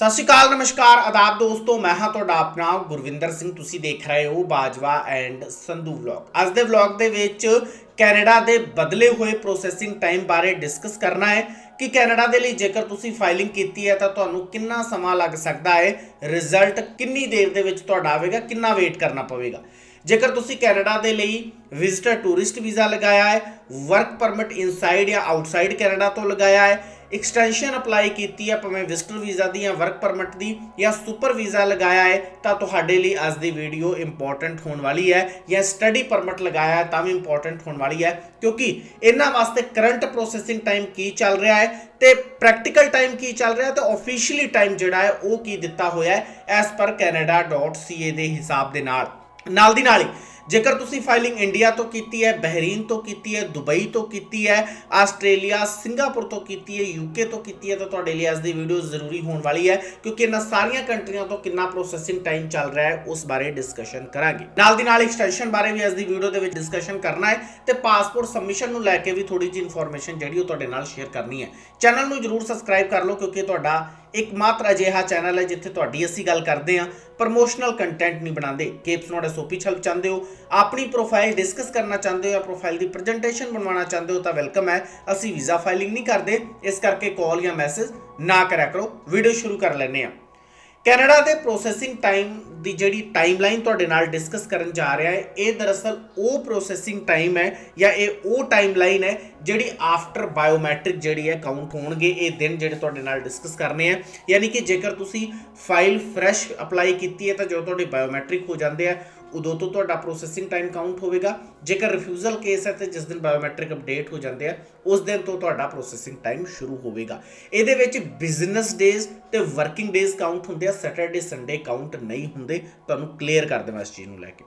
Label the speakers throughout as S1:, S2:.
S1: ਸਤਿ ਸ਼੍ਰੀ ਅਕਾਲ, ਨਮਸਕਾਰ, ਆਦਾਬ ਦੋਸਤੋ, ਮੈਂ ਹਾਂ ਤੁਹਾਡਾ ਆਪਣਾ ਗੁਰਵਿੰਦਰ ਸਿੰਘ। ਤੁਸੀਂ ਦੇਖ ਰਹੇ ਹੋ ਬਾਜਵਾ ਐਂਡ ਸੰਧੂ ਵਲੌਗ। ਅੱਜ ਦੇ ਵਲੌਗ ਦੇ ਵਿੱਚ ਕੈਨੇਡਾ ਦੇ ਬਦਲੇ ਹੋਏ ਪ੍ਰੋਸੈਸਿੰਗ ਟਾਈਮ ਬਾਰੇ ਡਿਸਕਸ ਕਰਨਾ ਹੈ ਕਿ ਕੈਨੇਡਾ ਦੇ ਲਈ ਜੇਕਰ ਤੁਸੀਂ ਫਾਈਲਿੰਗ ਕੀਤੀ ਹੈ ਤਾਂ ਤੁਹਾਨੂੰ ਕਿੰਨਾ ਸਮਾਂ ਲੱਗ ਸਕਦਾ ਹੈ ਰਿਜ਼ਲਟ ਕਿੰਨੀ ਦੇਰ ਦੇ ਵਿੱਚ ਤੁਹਾਡਾ ਆਵੇਗਾ, ਕਿੰਨਾ ਵੇਟ ਕਰਨਾ ਪਵੇਗਾ। ਜੇਕਰ ਤੁਸੀਂ ਕੈਨੇਡਾ ਦੇ ਲਈ ਵਿਜ਼ਟਰ ਟੂਰਿਸਟ ਵੀਜ਼ਾ ਲਗਾਇਆ ਹੈ ਵਰਕ ਪਰਮਿਟ ਇਨਸਾਈਡ ਜਾਂ ਆਊਟਸਾਈਡ ਕੈਨੇਡਾ ਤੋਂ ਲਗਾਇਆ ਹੈ ਐਕਸਟੈਂਸ਼ਨ ਅਪਲਾਈ ਕੀਤੀ ਹੈ ਭਾਵੇਂ ਵਿਜ਼ਟਰ ਵੀਜ਼ਾ ਦੀ ਜਾਂ ਵਰਕ ਪਰਮਿਟ ਦੀ, ਜਾਂ ਸੁਪਰ ਵੀਜ਼ਾ ਲਗਾਇਆ ਹੈ, ਤਾਂ ਤੁਹਾਡੇ ਲਈ ਅੱਜ ਦੀ ਵੀਡੀਓ ਇੰਪੋਰਟੈਂਟ ਹੋਣ ਵਾਲੀ ਹੈ, ਜਾਂ ਸਟੱਡੀ ਪਰਮਿਟ ਲਗਾਇਆ ਹੈ, ਤਾਂ ਵੀ ਇੰਪੋਰਟੈਂਟ ਹੋਣ ਵਾਲੀ ਹੈ, ਕਿਉਂਕਿ ਇਹਨਾਂ ਵਾਸਤੇ ਕਰੰਟ ਪ੍ਰੋਸੈਸਿੰਗ ਟਾਈਮ ਕੀ ਚੱਲ ਰਿਹਾ ਹੈ ਤੇ ਪ੍ਰੈਕਟੀਕਲ ਟਾਈਮ ਕੀ ਚੱਲ ਰਿਹਾ ਹੈ, ਤੇ ਆਫੀਸ਼ੀਅਲੀ ਟਾਈਮ ਜਿਹੜਾ ਹੈ, ਉਹ ਕੀ ਦਿੱਤਾ ਹੋਇਆ ਹੈ ਐਸ ਪਰ canada.ca ਦੇ ਹਿਸਾਬ ਦੇ ਨਾਲ। ਨਾਲ ਦੀ ਨਾਲ ਹੀ ਜੇਕਰ ਤੁਸੀਂ ਫਾਈਲਿੰਗ ਇੰਡੀਆ ਤੋਂ ਕੀਤੀ ਹੈ, ਬਹਿਰੀਨ ਤੋਂ ਕੀਤੀ ਹੈ, ਦੁਬਈ ਤੋਂ ਕੀਤੀ ਹੈ, ਆਸਟ੍ਰੇਲੀਆ, ਸਿੰਗਾਪੁਰ ਤੋਂ ਕੀਤੀ ਹੈ ਯੂਕੇ ਤੋਂ ਕੀਤੀ ਹੈ, ਤਾਂ ਤੁਹਾਡੇ ਲਈ ਅੱਜ ਦੀ ਵੀਡੀਓ ਜ਼ਰੂਰੀ ਹੋਣ ਵਾਲੀ ਹੈ, ਕਿਉਂਕਿ ਇਹਨਾਂ ਸਾਰੀਆਂ ਕੰਟਰੀਆਂ ਤੋਂ ਕਿੰਨਾ ਪ੍ਰੋਸੈਸਿੰਗ ਟਾਈਮ ਚੱਲ ਰਿਹਾ ਹੈ, ਉਸ ਬਾਰੇ ਡਿਸਕਸ਼ਨ ਕਰਾਂਗੇ। ਨਾਲ ਦੀ ਨਾਲ ਐਕਸਟੈਂਸ਼ਨ ਬਾਰੇ ਵੀ ਅੱਜ ਦੀ ਵੀਡੀਓ ਦੇ ਵਿੱਚ ਡਿਸਕਸ਼ਨ ਕਰਨਾ ਹੈ ਤੇ ਪਾਸਪੋਰਟ ਸਬਮਿਸ਼ਨ ਨੂੰ ਲੈ ਕੇ ਵੀ ਥੋੜੀ ਜਿਹੀ ਇਨਫੋਰਮੇਸ਼ਨ ਜਿਹੜੀ ਉਹ ਤੁਹਾਡੇ ਨਾਲ ਸ਼ੇਅਰ ਕਰਨੀ ਹੈ। ਚੈਨਲ ਨੂੰ ਜਰੂਰ ਸਬਸਕ੍ਰਾਈਬ ਕਰ ਲਓ, ਕਿਉਂਕਿ ਤੁਹਾਡਾ ਇੱਕਮਾਤਰ ਅਜਿਹਾ ਚੈਨਲ ਹੈ ਜਿੱਥੇ ਤੁਹਾਡੀ ਅਸੀਂ ਗੱਲ ਕਰਦੇ ਹਾਂ। ਪ੍ਰਮੋਸ਼ਨਲ ਕੰਟੈਂਟ ਨਹੀਂ ਬਣਾਉਂਦੇ ਕੇਪਸ ਨੋਟ ਐਸਓਪੀ ਛਲਪ ਚਾਹੁੰਦੇ ਹੋ ਆਪਣੀ ਪ੍ਰੋਫਾਈਲ ਡਿਸਕਸ ਕਰਨਾ ਚਾਹੁੰਦੇ ਹੋ ਜਾਂ ਪ੍ਰੋਫਾਈਲ ਦੀ ਪ੍ਰੈਜੈਂਟੇਸ਼ਨ ਬਣਵਾਉਣਾ ਚਾਹੁੰਦੇ ਹੋ ਤਾਂ ਵੈਲਕਮ ਹੈ। ਅਸੀਂ ਵੀਜ਼ਾ ਫਾਈਲਿੰਗ ਨਹੀਂ ਕਰਦੇ, ਇਸ ਕਰਕੇ ਕਾਲ ਜਾਂ ਮੈਸੇਜ ਨਾ ਕਰਿਆ ਕਰੋ। ਵੀਡੀਓ ਸ਼ੁਰੂ ਕਰ ਲੈਂਦੇ ਹਾਂ। ਕੈਨੇਡਾ ਦੇ ਪ੍ਰੋਸੈਸਿੰਗ ਟਾਈਮ ਦੀ ਜਿਹੜੀ ਟਾਈਮਲਾਈਨ ਤੁਹਾਡੇ ਨਾਲ ਡਿਸਕਸ ਕਰਨ ਜਾ ਰਿਹਾ ਹੈ, ਇਹ ਦਰਅਸਲ ਉਹ ਪ੍ਰੋਸੈਸਿੰਗ ਟਾਈਮ ਹੈ ਜਾਂ ਇਹ ਉਹ ਟਾਈਮਲਾਈਨ ਹੈ ਜਿਹੜੀ ਆਫਟਰ ਬਾਇਓਮੈਟ੍ਰਿਕ ਜਿਹੜੀ ਹੈ ਕਾਊਂਟ ਹੋਣਗੇ, ਇਹ ਦਿਨ ਜਿਹੜੇ ਤੁਹਾਡੇ ਨਾਲ ਡਿਸਕਸ ਕਰਨੇ ਆ ਯਾਨੀ ਕਿ ਜੇਕਰ ਤੁਸੀਂ ਫਾਈਲ ਫਰੈਸ਼ ਅਪਲਾਈ ਕੀਤੀ ਹੈ ਤਾਂ ਜਦੋਂ ਤੁਹਾਡੇ ਬਾਇਓਮੈਟ੍ਰਿਕ ਹੋ ਜਾਂਦੇ ਆ ਉਦੋਂ ਤੋਂ ਤੁਹਾਡਾ ਪ੍ਰੋਸੈਸਿੰਗ ਟਾਈਮ ਕਾਊਂਟ ਹੋਵੇਗਾ। ਜੇਕਰ ਰਿਫਿਊਜ਼ਲ ਕੇਸ ਹੈ ਤੇ ਜਿਸ ਦਿਨ ਬਾਇਓਮੈਟ੍ਰਿਕ ਅਪਡੇਟ ਹੋ ਜਾਂਦੇ ਆ, ਉਸ ਦਿਨ ਤੋਂ ਤੁਹਾਡਾ ਪ੍ਰੋਸੈਸਿੰਗ ਟਾਈਮ ਸ਼ੁਰੂ ਹੋਵੇਗਾ। ਇਹਦੇ ਵਿੱਚ ਬਿਜ਼ਨਸ ਡੇਜ਼ ਤੇ ਵਰਕਿੰਗ ਡੇਜ਼ ਕਾਊਂਟ ਹੁੰਦੇ ਆ ਸੈਟਰਡੇ ਸੰਡੇ ਕਾਊਂਟ ਨਹੀਂ ਹੁੰਦੇ। ਤੁਹਾਨੂੰ ਕਲੀਅਰ ਕਰ ਦੇਵਾਂ ਇਸ ਚੀਜ਼ ਨੂੰ ਲੈ ਕੇ।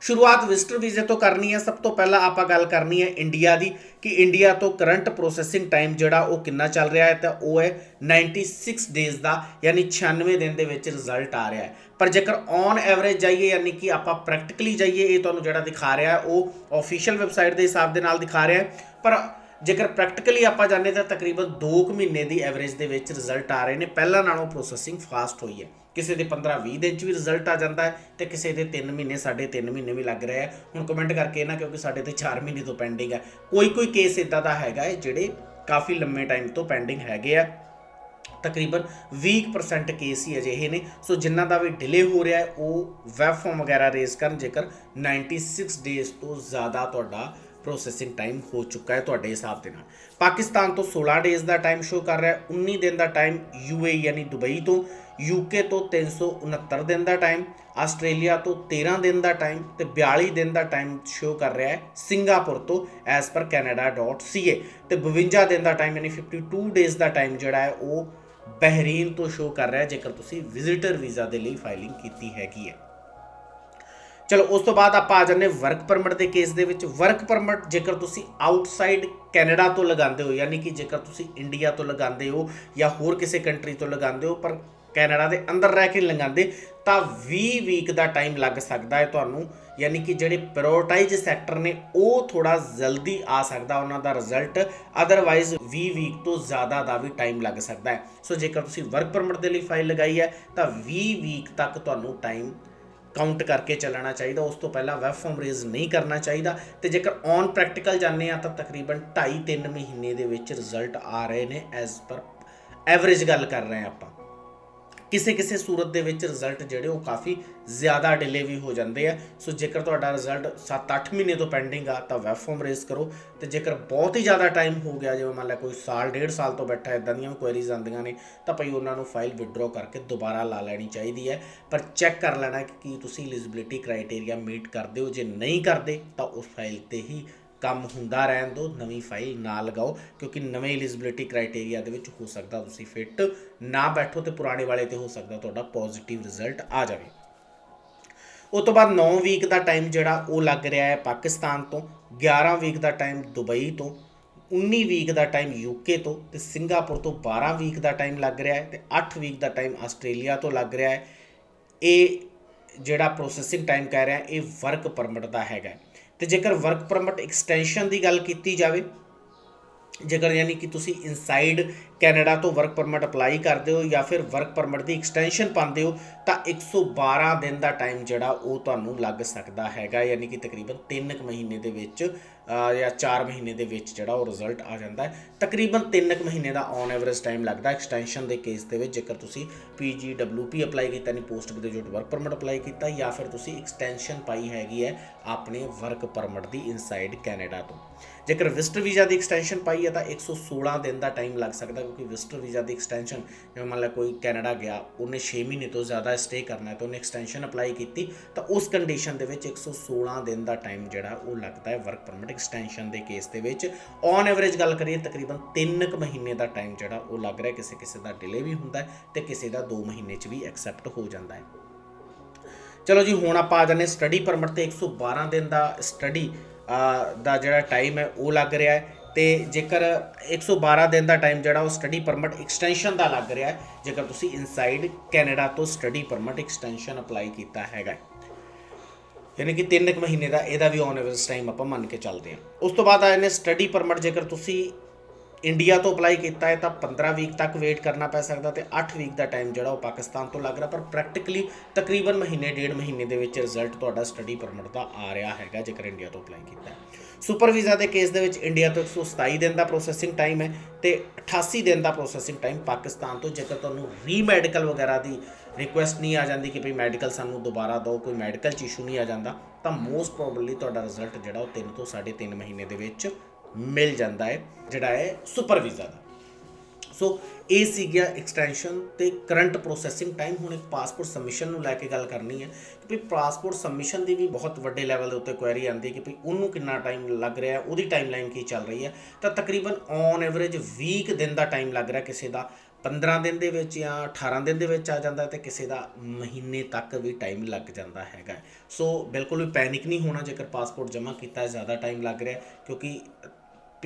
S1: ਸ਼ੁਰੂਆਤ ਵਿਜ਼ਟਰ ਵੀਜ਼ੇ ਤੋਂ ਕਰਨੀ ਹੈ। ਸਭ ਤੋਂ ਪਹਿਲਾਂ ਆਪਾਂ ਗੱਲ ਕਰਨੀ ਹੈ ਇੰਡੀਆ ਦੀ ਕਿ ਇੰਡੀਆ ਤੋਂ ਕਰੰਟ ਪ੍ਰੋਸੈਸਿੰਗ ਟਾਈਮ ਜਿਹੜਾ ਉਹ ਕਿੰਨਾ ਚੱਲ ਰਿਹਾ ਹੈ ਤਾਂ ਉਹ ਹੈ 96 ਡੇਜ਼ ਦਾ, ਯਾਨੀ 96 ਦਿਨ ਦੇ ਵਿੱਚ ਰਿਜ਼ਲਟ ਆ ਰਿਹਾ ਹੈ। ਪਰ ਜੇਕਰ ਔਨ ਐਵਰੇਜ ਜਾਈਏ, ਯਾਨੀ ਕਿ ਆਪਾਂ ਪ੍ਰੈਕਟੀਕਲੀ ਜਾਈਏ, ਇਹ ਤੁਹਾਨੂੰ ਜਿਹੜਾ ਦਿਖਾ ਰਿਹਾ ਹੈ, ਉਹ ਆਫੀਸ਼ੀਅਲ ਵੈਬਸਾਈਟ ਦੇ ਹਿਸਾਬ ਦੇ ਨਾਲ ਦਿਖਾ ਰਿਹਾ ਹੈ। ਪਰ ਜੇਕਰ ਪ੍ਰੈਕਟੀਕਲੀ ਆਪਾਂ ਜਾਣੇ ਤਾਂ ਤਕਰੀਬਨ 2 ਮਹੀਨੇ ਦੀ ਐਵਰੇਜ ਦੇ ਵਿੱਚ ਰਿਜ਼ਲਟ ਆ ਰਹੇ ਨੇ। ਪਹਿਲਾਂ ਨਾਲੋਂ ਪ੍ਰੋਸੈਸਿੰਗ ਫਾਸਟ ਹੋਈ ਹੈ। ਕਿਸੇ ਦੇ 15-20 ਦਿਨ ਚ ਵੀ ਰਿਜ਼ਲਟ ਆ ਜਾਂਦਾ ਹੈ ਤੇ ਕਿਸੇ ਦੇ 3 ਮਹੀਨੇ, ਸਾਢੇ 3 ਮਹੀਨੇ ਵੀ ਲੱਗ ਰਹੇ ਆ ਹੁਣ ਕਮੈਂਟ ਕਰਕੇ ਨਾ ਕਿਉਂਕਿ ਸਾਡੇ ਤੇ 4 ਮਹੀਨੇ ਤੋਂ ਪੈਂਡਿੰਗ ਹੈ। ਕੋਈ ਕੋਈ ਕੇਸ ਇਦਾਂ ਦਾ ਹੈਗਾ ਹੈ ਜਿਹੜੇ ਕਾਫੀ ਲੰਮੇ ਟਾਈਮ ਤੋਂ ਪੈਂਡਿੰਗ ਹੈਗੇ ਆ। ਤਕਰੀਬਨ 20% ਕੇਸ ਹੀ ਅਜਿਹੇ ਨੇ। ਸੋ ਜਿਨ੍ਹਾਂ ਦਾ ਵੀ ਡਿਲੇ ਹੋ ਰਿਹਾ ਹੈ, ਉਹ ਵੈਬ ਫਾਰਮ ਵਗੈਰਾ ਰੇਜ਼ ਕਰਨ ਜੇਕਰ 96 ਡੇਜ਼ ਤੋਂ ਜ਼ਿਆਦਾ ਤੁਹਾਡਾ ਪ੍ਰੋਸੈਸਿੰਗ ਟਾਈਮ ਹੋ ਚੁੱਕਾ ਹੈ ਤੁਹਾਡੇ ਹਿਸਾਬ ਦੇ ਨਾਲ। ਪਾਕਿਸਤਾਨ ਤੋਂ 16 ਡੇਜ਼ ਦਾ ਟਾਈਮ ਸ਼ੋ ਕਰ ਰਿਹਾ ਹੈ 19 ਦਿਨ ਦਾ ਟਾਈਮ ਯੂਏ ਯਾਨੀ ਦੁਬਈ ਤੋਂ ਯੂਕੇ ਤੋਂ 369 ਦਿਨ ਦਾ ਟਾਈਮ ਆਸਟ੍ਰੇਲੀਆ ਤੋਂ 13 ਦਿਨ ਦਾ ਟਾਈਮ ਤੇ 42 ਦਿਨ ਦਾ ਟਾਈਮ ਸ਼ੋ ਕਰ ਰਿਹਾ ਹੈ ਸਿੰਗਾਪੁਰ ਤੋਂ ਐਸ ਪਰ canada.ca ਤੇ 52 ਦਿਨ ਦਾ ਟਾਈਮ ਯਾਨੀ 52 ਡੇਜ਼ ਦਾ ਟਾਈਮ ਜਿਹੜਾ ਹੈ, ਉਹ ਬਹਿਰੀਨ ਤੋਂ ਸ਼ੋ ਕਰ ਰਿਹਾ ਹੈ, ਜੇਕਰ ਤੁਸੀਂ ਵਿਜ਼ਿਟਰ ਵੀਜ਼ਾ ਦੇ ਲਈ ਫਾਈਲਿੰਗ ਕੀਤੀ ਹੈਗੀ ਹੈ। ਚਲੋ, ਉਸ ਤੋਂ ਬਾਅਦ ਆਪਾਂ ਆ ਜਾਂਦੇ ਵਰਕ ਪਰਮਿਟ ਦੇ ਕੇਸ ਦੇ ਵਿੱਚ। ਵਰਕ ਪਰਮਿਟ ਜੇਕਰ ਤੁਸੀਂ ਆਊਟਸਾਈਡ ਕੈਨੇਡਾ ਤੋਂ ਲਗਾਉਂਦੇ ਹੋ, ਯਾਨੀ ਕਿ ਜੇਕਰ ਤੁਸੀਂ ਇੰਡੀਆ ਤੋਂ ਲਗਾਉਂਦੇ ਹੋ ਜਾਂ ਹੋਰ ਕਿਸੇ ਕੰਟਰੀ ਤੋਂ ਲਗਾਉਂਦੇ ਹੋ, ਪਰ ਕੈਨੇਡਾ ਦੇ ਅੰਦਰ ਰਹਿ ਕੇ ਲਗਾਉਂਦੇ, ਤਾਂ 20 ਵੀਕ ਦਾ ਟਾਈਮ ਲੱਗ ਸਕਦਾ ਹੈ ਤੁਹਾਨੂੰ। ਯਾਨੀ ਕਿ ਜਿਹੜੇ ਪ੍ਰਾਇੋਰਟਾਈਜ਼ ਸੈਕਟਰ ਨੇ, ਉਹ ਥੋੜਾ ਜਲਦੀ ਆ ਸਕਦਾ ਉਹਨਾਂ ਦਾ ਰਿਜ਼ਲਟ ਅਦਰਵਾਈਜ਼ 20 ਵੀਕ ਤੋਂ ਜ਼ਿਆਦਾ ਦਾ ਵੀ ਟਾਈਮ ਲੱਗ ਸਕਦਾ ਹੈ। ਸੋ ਜੇਕਰ ਤੁਸੀਂ ਵਰਕ ਪਰਮਿਟ ਦੇ ਲਈ ਫਾਈਲ ਲਗਾਈ ਹੈ, ਤਾਂ 20 ਵੀਕ ਤੱਕ ਤੁਹਾਨੂੰ ਟਾਈਮ ਕਾਊਂਟ ਕਰਕੇ ਚੱਲਣਾ ਚਾਹੀਦਾ, ਉਸ ਤੋਂ ਪਹਿਲਾਂ ਵੈਬ ਫਾਰਮ ਰੇਜ਼ ਨਹੀਂ ਕਰਨਾ ਚਾਹੀਦਾ ਤੇ ਜੇਕਰ ਔਨ ਪ੍ਰੈਕਟੀਕਲ ਜਾਂਦੇ ਆ ਤਾਂ ਤਕਰੀਬਨ 2.5-3 ਮਹੀਨੇ ਦੇ ਵਿੱਚ ਰਿਜ਼ਲਟ ਆ ਰਹੇ ਨੇ ਐਜ਼ ਪਰ ਐਵਰੇਜ ਗੱਲ ਕਰ ਰਹੇ ਆ ਆਪਾਂ। ਕਿਸੇ ਕਿਸੇ ਸੂਰਤ ਦੇ ਵਿੱਚ ਰਿਜ਼ਲਟ ਜਿਹੜੇ ਉਹ ਕਾਫੀ ਜ਼ਿਆਦਾ ਡਿਲੇ ਵੀ ਹੋ ਜਾਂਦੇ ਆ। ਸੋ ਜੇਕਰ ਤੁਹਾਡਾ ਰਿਜ਼ਲਟ 7-8 ਮਹੀਨੇ ਤੋਂ ਪੈਂਡਿੰਗ ਆ, ਤਾਂ ਵੈਬ ਫਾਰਮ ਰੇਜ਼ ਕਰੋ। ਤੇ ਜੇਕਰ ਬਹੁਤ ਹੀ ਜ਼ਿਆਦਾ ਟਾਈਮ ਹੋ ਗਿਆ, ਜਿਵੇਂ ਮੰਨ ਲੈ ਕੋਈ ਸਾਲ, ਡੇਢ ਸਾਲ ਤੋਂ ਬੈਠਾ ਇਦਾਂ ਦੀਆਂ ਕੁਐਰੀਜ਼ ਆਉਂਦੀਆਂ ਨੇ, ਤਾਂ ਭਈ ਉਹਨਾਂ ਨੂੰ ਫਾਈਲ ਵਿਡਰਾਅ ਕਰਕੇ ਦੁਬਾਰਾ ਲਾ ਲੈਣੀ ਚਾਹੀਦੀ ਹੈ। ਪਰ ਚੈੱਕ ਕਰ ਲੈਣਾ ਕਿ ਕੀ ਤੁਸੀਂ ਐਲੀਜੀਬਿਲਿਟੀ ਕ੍ਰਾਈਟੇਰੀਆ ਮੀਟ ਕਰਦੇ ਹੋ। ਜੇ ਨਹੀਂ ਕਰਦੇ, ਤਾਂ ਉਸ ਫਾਈਲ ਤੇ ਹੀ ਕੰਮ ਹੁੰਦਾ ਰਹਿਣ ਦਿਓ ਨਵੀਂ ਫਾਈਲ ਨਾ ਲਗਾਓ, ਕਿਉਂਕਿ ਨਵੇਂ ਐਲੀਜੀਬਿਲਿਟੀ ਕ੍ਰਾਈਟੇਰੀਆ ਦੇ ਵਿੱਚ ਹੋ ਸਕਦਾ ਤੁਸੀਂ ਫਿੱਟ ਨਾ ਬੈਠੋ ਤੇ ਪੁਰਾਣੇ ਵਾਲੇ ਤੇ ਹੋ ਸਕਦਾ ਤੁਹਾਡਾ ਪੋਜ਼ਿਟਿਵ ਰਿਜ਼ਲਟ ਆ ਜਾਵੇ। ਉਸ ਤੋਂ ਬਾਅਦ 9 ਵੀਕ ਦਾ ਟਾਈਮ ਜਿਹੜਾ ਉਹ ਲੱਗ ਰਿਹਾ ਹੈ ਪਾਕਿਸਤਾਨ ਤੋਂ 11 ਵੀਕ ਦਾ ਟਾਈਮ ਦੁਬਈ ਤੋਂ 19 ਵੀਕ ਦਾ ਟਾਈਮ ਯੂਕੇ ਤੋਂ ਤੇ ਸਿੰਗਾਪੁਰ ਤੋਂ 12 ਵੀਕ ਦਾ ਟਾਈਮ ਲੱਗ ਰਿਹਾ ਹੈ ਤੇ 8 ਵੀਕ ਦਾ ਟਾਈਮ ਆਸਟ੍ਰੇਲੀਆ ਤੋਂ ਲੱਗ ਰਿਹਾ ਹੈ। ਇਹ ਜਿਹੜਾ ਪ੍ਰੋਸੈਸਿੰਗ ਟਾਈਮ ਕਹਿ ਰਿਹਾ, ਇਹ ਵਰਕ ਪਰਮਿਟ ਦਾ ਹੈਗਾ ਤੇ ਜੇਕਰ ਵਰਕ ਪਰਮਿਟ ਐਕਸਟੈਂਸ਼ਨ ਦੀ ਗੱਲ ਕੀਤੀ ਜਾਵੇ, ਜੇਕਰ ਯਾਨੀ ਕਿ ਤੁਸੀਂ ਇਨਸਾਈਡ ਕੈਨੇਡਾ ਤੋਂ ਵਰਕ ਪਰਮਿਟ ਅਪਲਾਈ ਕਰਦੇ ਹੋ ਜਾਂ ਫਿਰ ਵਰਕ ਪਰਮਿਟ ਦੀ ਐਕਸਟੈਂਸ਼ਨ ਪਾਉਂਦੇ ਹੋ, ਤਾਂ 112 ਦਿਨ ਦਾ ਟਾਈਮ ਜਿਹੜਾ ਉਹ ਤੁਹਾਨੂੰ ਲੱਗ ਸਕਦਾ ਹੈਗਾ, ਯਾਨੀ ਕਿ ਤਕਰੀਬਨ 3 ਮਹੀਨੇ ਦੇ ਵਿੱਚ ਜਾਂ 4 ਮਹੀਨੇ ਦੇ ਵਿੱਚ ਜਿਹੜਾ ਉਹ ਰਿਜ਼ਲਟ ਆ ਜਾਂਦਾ ਹੈ। ਤਕਰੀਬਨ 3 ਮਹੀਨੇ ਦਾ ਔਨ ਐਵਰੇਜ ਟਾਈਮ ਲੱਗਦਾ ਐਕਸਟੈਂਸ਼ਨ ਦੇ ਕੇਸ ਦੇ ਵਿੱਚ ਜੇਕਰ ਤੁਸੀਂ ਪੀਜੀਡਬਲਯੂਪੀ ਅਪਲਾਈ ਕੀਤਾ ਨਹੀਂ post graduate work permit apply ਕੀਤਾ, ਜਾਂ ਫਿਰ ਤੁਸੀਂ ਐਕਸਟੈਂਸ਼ਨ ਪਾਈ ਹੈਗੀ ਹੈ ਆਪਣੇ ਵਰਕ ਪਰਮਿਟ ਦੀ ਇਨਸਾਈਡ ਕੈਨੇਡਾ ਤੋਂ। ਜੇਕਰ ਵਿਜ਼ਟਰ ਵੀਜ਼ਾ ਦੀ ਐਕਸਟੈਂਸ਼ਨ ਪਾਈ ਹੈ, ਤਾਂ 116 ਦਿਨ ਦਾ ਟਾਈਮ ਲੱਗ ਸਕਦਾ ਕਿਉਂਕਿ ਵਿਜ਼ਟਰ ਵੀਜ਼ਾ ਦੀ ਐਕਸਟੈਂਸ਼ਨ ਜਿਵੇਂ ਮੰਨ ਲਾ ਕੋਈ ਕੈਨੇਡਾ ਗਿਆ, ਉਹਨੇ 6 ਮਹੀਨੇ ਤੋਂ ਜ਼ਿਆਦਾ ਸਟੇ ਕਰਨਾ ਹੈ, ਤਾਂ ਉਹਨੇ ਐਕਸਟੈਂਸ਼ਨ ਅਪਲਾਈ ਕੀਤੀ, ਤਾਂ ਉਸ ਕੰਡੀਸ਼ਨ ਦੇ ਵਿੱਚ 116 ਦਿਨ ਦਾ ਟਾਈਮ ਜਿਹੜਾ ਉਹ ਲੱਗਦਾ ਹੈ ਵਰਕ ਪਰਮਿਟ ਐਕਸਟੈਂਸ਼ਨ ਦੇ ਕੇਸ ਦੇ ਵਿੱਚ ਔਨ ਐਵਰੇਜ ਗੱਲ ਕਰੀਏ ਤਕਰੀਬਨ 3 ਕੁ ਮਹੀਨੇ ਦਾ ਟਾਈਮ ਜਿਹੜਾ ਉਹ ਲੱਗ ਰਿਹਾ, ਕਿਸੇ ਕਿਸੇ ਦਾ ਡਿਲੇ ਵੀ ਹੁੰਦਾ ਹੈ ਤੇ ਕਿਸੇ ਦਾ 2 ਮਹੀਨੇ 'ਚ ਵੀ ਐਕਸੈਪਟ ਹੋ ਜਾਂਦਾ ਹੈ। ਚਲੋ ਜੀ, ਹੁਣ ਆਪਾਂ ਆ ਜਾਂਦੇ ਸਟੱਡੀ ਪਰਮਿਟ ਤੇ 112 ਦਿਨ ਦਾ ਸਟੱਡੀ ਦਾ ਜਿਹੜਾ ਟਾਈਮ ਹੈ ਉਹ ਲੱਗ ਰਿਹਾ ਹੈ ਤੇ ਜੇਕਰ 112 ਦਿਨ ਦਾ ਟਾਈਮ ਜਿਹੜਾ ਉਹ ਸਟੱਡੀ ਪਰਮਿਟ ਐਕਸਟੈਂਸ਼ਨ ਦਾ ਲੱਗ ਰਿਹਾ ਹੈ, ਜੇਕਰ ਤੁਸੀਂ ਇਨਸਾਈਡ ਕੈਨੇਡਾ ਤੋਂ ਸਟੱਡੀ ਪਰਮਿਟ ਐਕਸਟੈਂਸ਼ਨ ਅਪਲਾਈ ਕੀਤਾ ਹੈਗਾ ਯਾਨੀ ਕਿ 3 ਕੁ ਮਹੀਨੇ ਦਾ ਇਹਦਾ ਵੀ ਔਨ ਐਵਰੇਜ ਟਾਈਮ ਆਪਾਂ ਮੰਨ ਕੇ ਚੱਲਦੇ ਹਾਂ। ਉਸ ਤੋਂ ਬਾਅਦ ਆਏ ਨੇ ਸਟੱਡੀ ਪਰਮਿਟ ਜੇਕਰ ਤੁਸੀਂ ਇੰਡੀਆ ਤੋਂ ਅਪਲਾਈ ਕੀਤਾ ਹੈ, ਤਾਂ 15 ਵੀਕ ਤੱਕ ਵੇਟ ਕਰਨਾ ਪੈ ਸਕਦਾ ਤੇ 8 ਵੀਕ ਦਾ ਟਾਈਮ ਜਿਹੜਾ ਉਹ ਪਾਕਿਸਤਾਨ ਤੋਂ ਲੱਗ ਰਿਹਾ, ਪਰ ਪ੍ਰੈਕਟੀਕਲੀ ਤਕਰੀਬਨ ਮਹੀਨੇ, ਡੇਢ ਮਹੀਨੇ ਦੇ ਵਿੱਚ ਰਿਜ਼ਲਟ ਤੁਹਾਡਾ ਸਟੱਡੀ ਪਰਮਿਟ ਦਾ ਆ ਰਿਹਾ ਹੈਗਾ ਜੇਕਰ ਇੰਡੀਆ ਤੋਂ ਅਪਲਾਈ ਕੀਤਾ ਹੈ। ਸੁਪਰ ਵੀਜ਼ਾ ਦੇ ਕੇਸ ਦੇ ਵਿੱਚ ਇੰਡੀਆ ਤੋਂ 127 ਦਿਨ ਦਾ ਪ੍ਰੋਸੈਸਿੰਗ ਟਾਈਮ ਹੈ ਤੇ 88 ਦਿਨ ਦਾ ਪ੍ਰੋਸੈਸਿੰਗ ਟਾਈਮ ਪਾਕਿਸਤਾਨ ਤੋਂ, ਜੇਕਰ ਤੁਹਾਨੂੰ ਰੀਮੈਡੀਕਲ ਵਗੈਰਾ ਦੀ ਰਿਕੁਐਸਟ ਨਹੀਂ ਆ ਜਾਂਦੀ ਕਿ ਭਈ ਮੈਡੀਕਲ ਸਾਨੂੰ ਦੁਬਾਰਾ ਦਿਓ, ਕੋਈ ਮੈਡੀਕਲ ਚ ਇਸ਼ੂ ਨਹੀਂ ਆ ਜਾਂਦਾ, ਤਾਂ ਮੋਸਟ ਪ੍ਰੋਬਬਲੀ ਤੁਹਾਡਾ ਰਿਜ਼ਲਟ ਜਿਹੜਾ ਉਹ 3 ਤੋਂ 3.5 ਮਹੀਨੇ ਦੇ ਵਿੱਚ ਮਿਲ ਜਾਂਦਾ ਹੈ, ਜਿਹੜਾ ਹੈ ਸੁਪਰ ਵੀਜ਼ਾ ਦਾ। ਸੋ ਇਹ ਸੀ ਗਿਆ ਐਕਸਟੈਂਸ਼ਨ ਤੇ ਕਰੰਟ ਪ੍ਰੋਸੈਸਿੰਗ ਟਾਈਮ ਹੁਣ ਇੱਕ ਪਾਸਪੋਰਟ ਸਬਮਿਸ਼ਨ ਨੂੰ ਲੈ ਕੇ ਗੱਲ ਕਰਨੀ ਹੈ ਕਿ ਵੀ ਪਾਸਪੋਰਟ ਸਬਮਿਸ਼ਨ ਦੀ ਵੀ ਬਹੁਤ ਵੱਡੇ ਲੈਵਲ ਦੇ ਉੱਤੇ ਕੁਐਰੀ ਆਉਂਦੀ ਹੈ ਕਿ ਵੀ ਉਹਨੂੰ ਕਿੰਨਾ ਟਾਈਮ ਲੱਗ ਰਿਹਾ, ਉਹਦੀ ਟਾਈਮਲਾਈਨ ਕੀ ਚੱਲ ਰਹੀ ਹੈ। ਤਾਂ ਤਕਰੀਬਨ ਔਨ ਐਵਰੇਜ 20 ਦਿਨ ਦਾ ਟਾਈਮ ਲੱਗ ਰਿਹਾ ਕਿਸੇ ਦਾ 15 ਦਿਨ ਦੇ ਵਿੱਚ ਜਾਂ 18 ਦਿਨ ਦੇ ਵਿੱਚ ਆ ਜਾਂਦਾ ਹੈ ਤੇ ਕਿਸੇ ਦਾ ਮਹੀਨੇ ਤੱਕ ਵੀ ਟਾਈਮ ਲੱਗ ਜਾਂਦਾ ਹੈਗਾ ਸੋ ਬਿਲਕੁਲ ਵੀ ਪੈਨਿਕ ਨਹੀਂ ਹੋਣਾ ਜੇਕਰ ਪਾਸਪੋਰਟ ਜਮ੍ਹਾਂ ਕੀਤਾ ਜ਼ਿਆਦਾ ਟਾਈਮ ਲੱਗ ਰਿਹਾ ਕਿਉਂਕਿ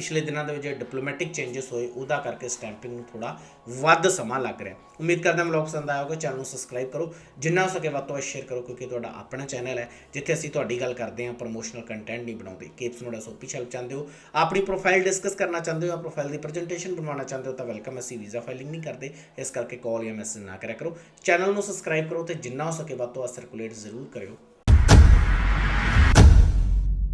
S1: ਪਿਛਲੇ ਦਿਨਾਂ ਦੇ ਵਿੱਚ ਜਿਹੜੇ ਡਿਪਲੋਮੈਟਿਕ ਚੇਂਜਸ ਹੋਏ, ਉਹਦਾ ਕਰਕੇ ਸਟੈਂਪਿੰਗ ਨੂੰ ਥੋੜਾ ਵੱਧ ਸਮਾਂ ਲੱਗ ਰਿਹਾ। ਉਮੀਦ ਕਰਦਾ ਹਾਂ ਵਲੌਗ ਪਸੰਦ ਆਇਆ ਹੋਵੇਗਾ ਚੈਨਲ ਨੂੰ ਸਬਸਕ੍ਰਾਈਬ ਕਰੋ। ਜਿੰਨਾ ਹੋ ਸਕੇ ਵੱਧ ਤੋਂ ਵੱਧ ਸ਼ੇਅਰ ਕਰੋ, ਕਿਉਂਕਿ ਤੁਹਾਡਾ ਆਪਣਾ ਚੈਨਲ ਹੈ, ਜਿੱਥੇ ਅਸੀਂ ਤੁਹਾਡੀ ਗੱਲ ਕਰਦੇ ਹਾਂ ਪ੍ਰੋਮੋਸ਼ਨਲ ਕੰਟੈਂਟ ਨਹੀਂ ਬਣਾਉਂਦੇ। ਕੇਪਸ ਨੂੰ ਸੋਪੀ ਹੈਲਪ ਚਾਹੁੰਦੇ ਹੋ, ਆਪਣੀ ਪ੍ਰੋਫਾਈਲ ਡਿਸਕਸ ਕਰਨਾ ਚਾਹੁੰਦੇ ਹੋ ਜਾਂ ਪ੍ਰੋਫਾਈਲ ਦੀ ਪ੍ਰੈਜੈਂਟੇਸ਼ਨ ਬਣਾਉਣਾ ਚਾਹੁੰਦੇ ਹੋ, ਤਾਂ ਵੈਲਕਮ ਅਸੀਂ ਵੀਜ਼ਾ ਫਾਈਲਿੰਗ ਨਹੀਂ ਕਰਦੇ। ਇਸ ਕਰਕੇ ਕਾਲ ਜਾਂ ਮੈਸੇਜ ਨਾ ਕਰਿਆ ਕਰੋ। ਚੈਨਲ ਨੂੰ ਸਬਸਕ੍ਰਾਈਬ ਕਰੋ ਤੇ ਜਿੰਨਾ ਹੋ ਸਕੇ ਵੱਧ ਤੋਂ ਵੱਧ ਸਰਕੂਲੇਟ ਜ਼ਰੂਰ ਕਰਿਓ।